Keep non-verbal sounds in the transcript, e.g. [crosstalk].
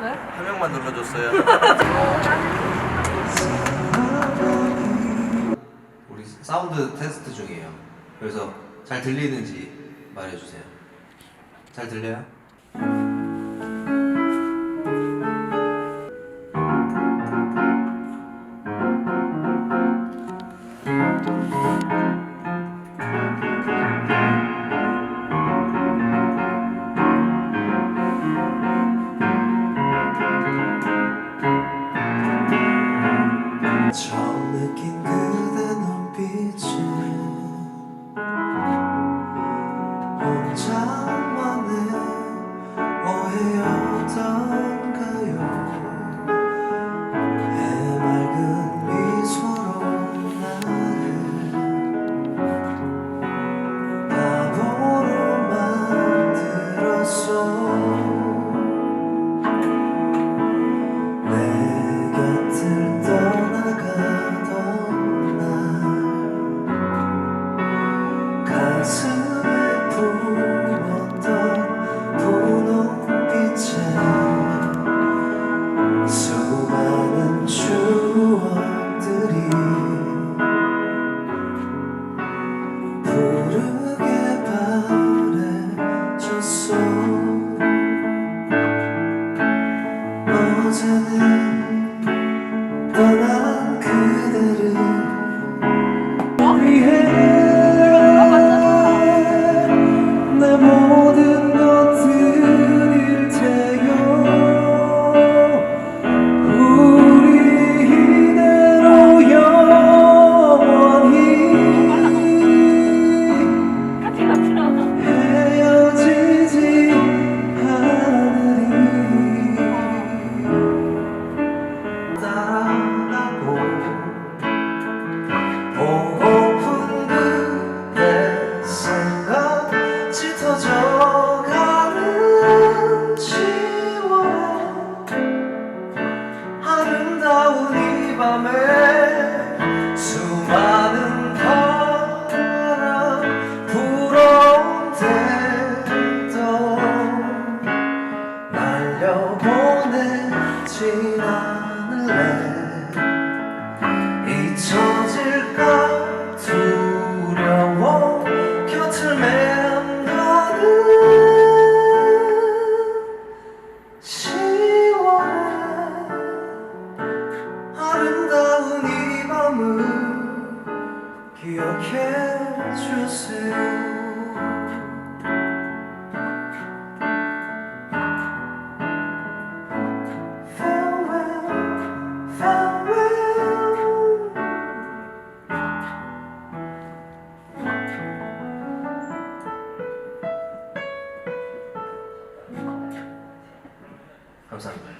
왜? 한 명만 눌러줬어요. [laughs] 우리 사운드 테스트 중이에요. 그래서 잘 들리는지 말해주세요. 잘 들려요? 처음 느낀 밤에 수많은 바람 불어대도 날려보내진 않을래 기억해 주세요 Farewell, farewell. 감사합니다.